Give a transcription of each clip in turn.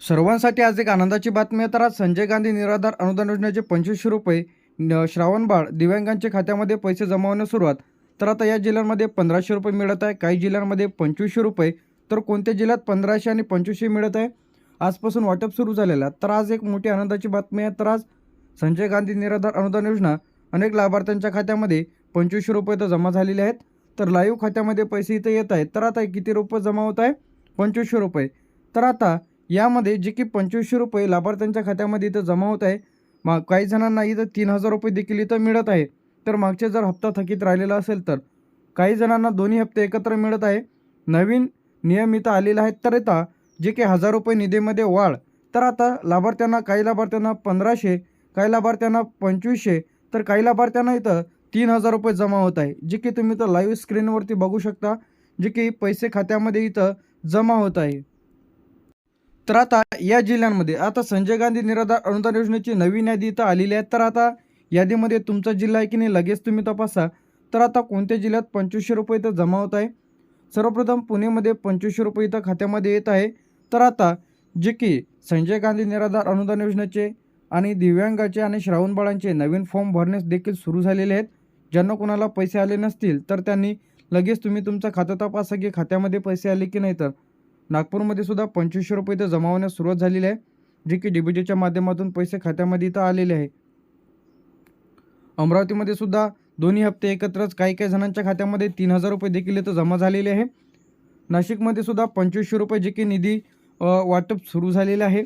सर्वांसाठी आज एक आनंदाची बातमी आहे. तर आज संजय गांधी निराधार अनुदान योजनेचे पंचवीसशे रुपये न- श्रावणबाळ दिव्यांगांच्या खात्यामध्ये पैसे जमावण्यास सुरुवात. तर आता या जिल्ह्यांमध्ये पंधराशे रुपये मिळत आहे. काही जिल्ह्यांमध्ये पंचवीसशे रुपये तर कोणत्या जिल्ह्यात पंधराशे आणि पंचवीसशे मिळत आहे? आजपासून वाटप सुरू झालेला आहे. तर आज एक मोठी आनंदाची बातमी आहे. तर आज संजय गांधी निराधार अनुदान योजना अनेक लाभार्थ्यांच्या खात्यामध्ये पंचवीसशे रुपये तर जमा झालेले आहेत. तर लाईव्ह खात्यामध्ये पैसे इथं येत आहेत. तर आता किती रुपये जमा होत आहे? पंचवीसशे रुपये. तर आता यामध्ये जे की पंचवीसशे रुपये लाभार्थ्यांच्या खात्यामध्ये इथं जमा होत आहे. मग काही जणांना इथं तीन हजार रुपये देखील इथं मिळत आहे. तर मागचे जर हप्ता थकीत राहिलेला असेल तर काही जणांना दोन्ही हप्ते एकत्र मिळत आहे. नवीन नियम इथं आलेला आहे तर आता जे की हजार रुपये निधीमध्ये वाढ तर आता लाभार्थ्यांना काही लाभार्थ्यांना पंधराशे काही लाभार्थ्यांना पंचवीसशे तर काही लाभार्थ्यांना इथं तीन हजार रुपये जमा होत आहे. जे की तुम्ही इथं लाईव्ह स्क्रीनवरती बघू शकता. जे की पैसे खात्यामध्ये इथं जमा होत आहे. तर आता या जिल्ह्यांमध्ये आता संजय गांधी निराधार अनुदान योजनेची नवीन यादी इथं आलेली आहे. तर आता यादीमध्ये तुमचा जिल्हा आहे की नाही लगेच तुम्ही तपासा. तर आता कोणत्या जिल्ह्यात पंचवीसशे रुपये इथं जमा होत आहे? सर्वप्रथम पुणेमध्ये पंचवीसशे रुपये इथं खात्यामध्ये येत आहे. तर आता जे की संजय गांधी निराधार अनुदान योजनेचे आणि दिव्यांगाचे आणि श्रावणबाळांचे नवीन फॉर्म भरण्यास देखील सुरू झालेले आहेत. ज्यांना कोणाला पैसे आले नसतील तर त्यांनी लगेच तुम्ही तुमचं खातं तपासा की खात्यामध्ये पैसे आले की नाही तर. नागपूरमध्ये सुद्धा पंचवीसशे रुपये इथं जमा होण्यास सुरुवात झालेली आहे जे की डी माध्यमातून पैसे खात्यामध्ये इथं आलेले आहे. अमरावतीमध्ये सुद्धा दोन्ही हप्ते एकत्रच काही काही जणांच्या खात्यामध्ये तीन हजार रुपये देखील इथं जमा झालेले आहे. नाशिकमध्ये सुद्धा पंचवीसशे रुपये जे की निधी वाटप सुरू झालेले आहे.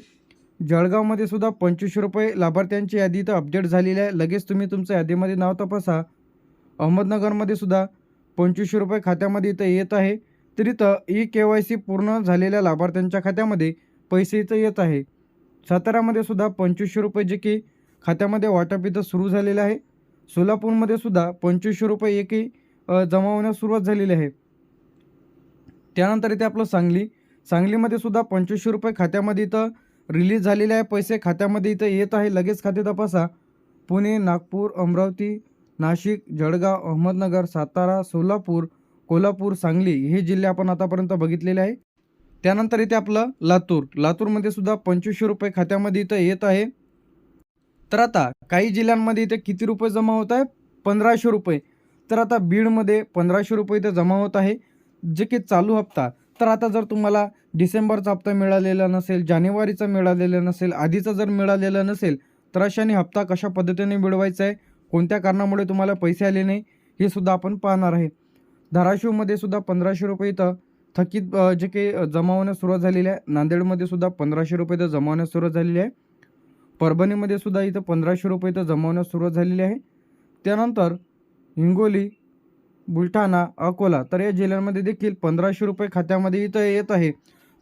जळगावमध्ये सुद्धा पंचवीसशे रुपये लाभार्थ्यांची यादी इथं अपडेट झालेली आहे. लगेच तुम्ही तुमच्या यादीमध्ये नाव तपासा. अहमदनगरमध्ये सुद्धा पंचवीसशे रुपये खात्यामध्ये इथं येत आहे. तर इथं ई के वाय सी पूर्ण झालेल्या लाभार्थ्यांच्या खात्यामध्ये पैसे इथं येत आहे. सातारामध्ये सुद्धा पंचवीसशे रुपये जे की खात्यामध्ये वाटप इथं सुरू झालेलं आहे. सोलापूरमध्ये सुद्धा पंचवीसशे रुपये एकही जमा होण्यास सुरुवात झालेली आहे. त्यानंतर इथे आपलं सांगली. सांगलीमध्ये सुद्धा पंचवीसशे रुपये खात्यामध्ये इथं रिलीज झालेले आहे. पैसे खात्यामध्ये इथं येत आहे. लगेच खाते तपासा. पुणे नागपूर अमरावती नाशिक जळगाव अहमदनगर सातारा सोलापूर कोल्हापूर सांगली हे जिल्हे आपण आतापर्यंत बघितलेले आहे. त्यानंतर इथे आपलं लातूर. लातूरमध्ये सुद्धा पंचवीसशे रुपये खात्यामध्ये इथं येत आहे. तर आता काही जिल्ह्यांमध्ये इथे किती रुपये जमा होत आहे पंधराशे रुपये. तर आता बीडमध्ये पंधराशे रुपये इथे जमा होत आहे. जे की चालू हप्ता. तर आता जर तुम्हाला डिसेंबरचा हप्ता मिळालेला नसेल जानेवारीचा मिळालेला नसेल आधीचा जर मिळालेला नसेल तर अशाने हप्ता कशा पद्धतीने मिळवायचा आहे? कोणत्या कारणामुळे तुम्हाला पैसे आले नाही? हे सुद्धा आपण पाहणार आहे. धाराशिवमध्ये सुद्धा पंधराशे रुपये इथं थकीत जे काही जमावण्यास सुरुवात झालेली आहे नांदेडमध्ये सुद्धा पंधराशे रुपये इथं जमावण्यास सुरुवात झालेली आहे परभणीमध्ये सुद्धा इथं पंधराशे रुपये इथं जमावण्यास सुरुवात झालेली आहे त्यानंतर हिंगोली बुलढाणा अकोला तर या जिल्ह्यांमध्ये देखील पंधराशे रुपये खात्यामध्ये इथं येत आहे.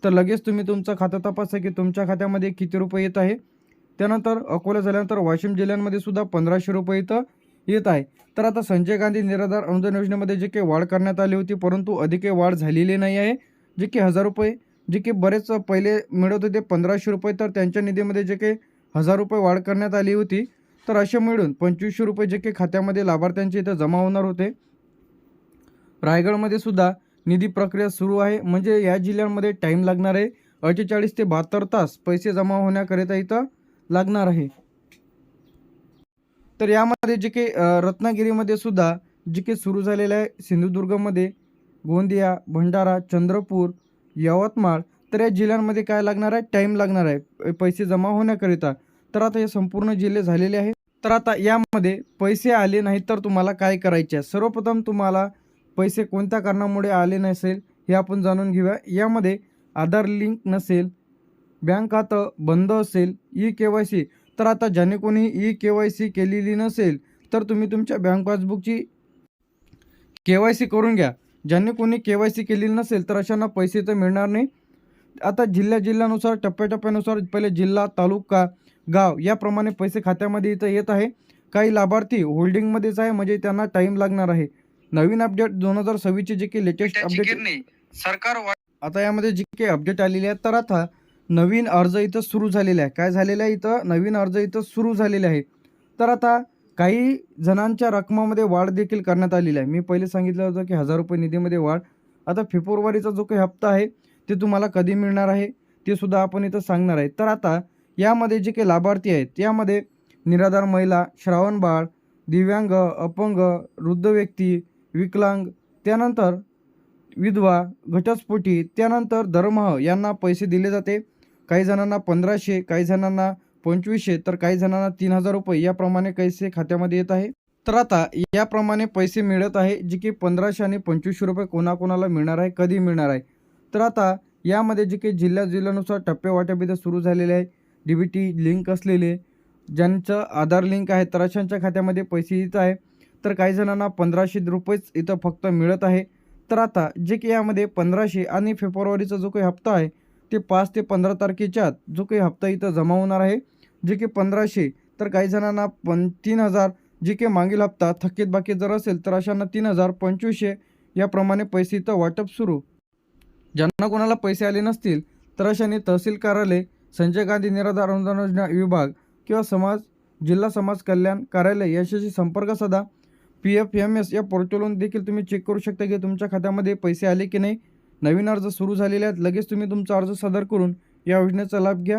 तर लगेच तुम्ही तुमचं खातं तपासा की तुमच्या खात्यामध्ये किती रुपये येत आहे. त्यानंतर अकोला झाल्यानंतर वाशिम जिल्ह्यांमध्ये सुद्धा पंधराशे रुपये इथं येत आहे. तर आता संजय गांधी निराधार अनुदान योजनेमध्ये जे काही वाढ करण्यात आली होती परंतु अधिक वाढ झालेली नाही आहे. जे की हजार रुपये जे की बरेच पहिले मिळत होते पंधराशे रुपये तर त्यांच्या निधीमध्ये जे काही हजार रुपये वाढ करण्यात आली होती. तर असे मिळून पंचवीसशे रुपये जे काही खात्यामध्ये लाभार्थ्यांचे इथं जमा होणार होते. रायगडमध्ये सुद्धा निधी प्रक्रिया सुरू आहे. म्हणजे या जिल्ह्यांमध्ये टाईम लागणार आहे. अठ्ठेचाळीस ते बहात्तर तास पैसे जमा होण्याकरिता इथं लागणार आहे. तर यामध्ये जे काही रत्नागिरीमध्ये सुद्धा जे काही सुरू झालेलं आहे सिंधुदुर्गमध्ये गोंदिया भंडारा चंद्रपूर यवतमाळ तर या जिल्ह्यांमध्ये काय लागणार आहे? टाईम लागणार आहे. पैसे जमा होण्याकरिता. तर आता हे संपूर्ण जिल्हे झालेले आहे तर आता यामध्ये पैसे आले नाहीत तर तुम्हाला काय करायचे आहे? सर्वप्रथम तुम्हाला पैसे कोणत्या कारणामुळे आले नसेल हे आपण जाणून घेऊया. यामध्ये आधार लिंक नसेल बँक खातं बंद असेल ई के वाय सी तर आता ज्याने कोणी ई के वाय सी केलेली नसेल तर तुम्ही तुमच्या बँक पासबुकची के वाय सी करून घ्या. ज्यांनी कोणी के वाय सी केलेली नसेल तर अशांना पैसे तर मिळणार नाही. आता जिल्ह्या जिल्ह्यानुसार टप्प्याटप्प्यानुसार पहिले जिल्हा तालुका गाव याप्रमाणे पैसे खात्यामध्ये इथं येत आहे. काही लाभार्थी होल्डिंगमध्येच आहे म्हणजे त्यांना टाईम लागणार आहे. नवीन अपडेट दोन हजार सव्वीसचे जे काही लेटेस्ट अपडेट सरकार आता यामध्ये जी काही अपडेट आलेली आहे तर आता नवीन अर्ज इथं सुरू झालेला आहे. काय झालेलं आहे इथं? नवीन अर्ज इथं सुरू झालेले आहे. तर आता काही जणांच्या रकमामध्ये वाढ देखील करण्यात आलेली आहे. मी पहिले सांगितलं होतं की हजार रुपये निधीमध्ये वाढ. आता फेब्रुवारीचा जो काही हप्ता आहे ते तुम्हाला कधी मिळणार आहे? ते सुद्धा आपण इथं सांगणार आहे. तर आता यामध्ये जे काही लाभार्थी आहेत यामध्ये निराधार महिला श्रावण बाळ दिव्यांग अपंग वृद्ध व्यक्ती विकलांग त्यानंतर विधवा घटस्फोटी त्यानंतर दरमहा यांना पैसे दिले जाते. काही जणांना पंधराशे काही जणांना पंचवीसशे तर काही जणांना तीन हजार रुपये याप्रमाणे पैसे खात्यामध्ये येत आहे? तर आता याप्रमाणे पैसे मिळत आहे जे की पंधराशे आणि पंचवीसशे रुपये कोणाकोणाला मिळणार आहे कधी मिळणार आहे? तर आता यामध्ये जे काही जिल्ह्या जिल्ह्यानुसार टप्पे वाटप इथं सुरू झालेले आहे डी बी टी लिंक असलेले ज्यांचं आधार लिंक आहे तर अशांच्या खात्यामध्ये पैसे येत आहे. तर काही जणांना पंधराशे रुपयेच इथं फक्त मिळत आहे. तर आता जे की यामध्ये पंधराशे आणि फेब्रुवारीचा जो काही हप्ता आहे ते पाच ते पंधरा तारखेच्या आत जो काही हप्ता इथं जमा होणार आहे जे की पंधराशे तर काही जणांना पण तीन हजार जे काही मागील हप्ता थकीत बाकी जर असेल तर अशांना तीन हजार पंचवीसशे याप्रमाणे पैसे इथं वाटप सुरू. ज्यांना कोणाला पैसे आले नसतील तर अशाने तहसील कार्यालय संजय गांधी निराधार अनुदान योजना विभाग किंवा समाज जिल्हा समाज कल्याण कार्यालय याच्याशी संपर्क साधा. पी एफ एम एस या पोर्टलवरून देखील तुम्ही चेक करू शकता की तुमच्या खात्यामध्ये पैसे आले की नाही. नवीन अर्ज सुरू झालेले आहेत लगेच तुम्ही तुमचा अर्ज सादर करून या योजनेचा लाभ घ्या.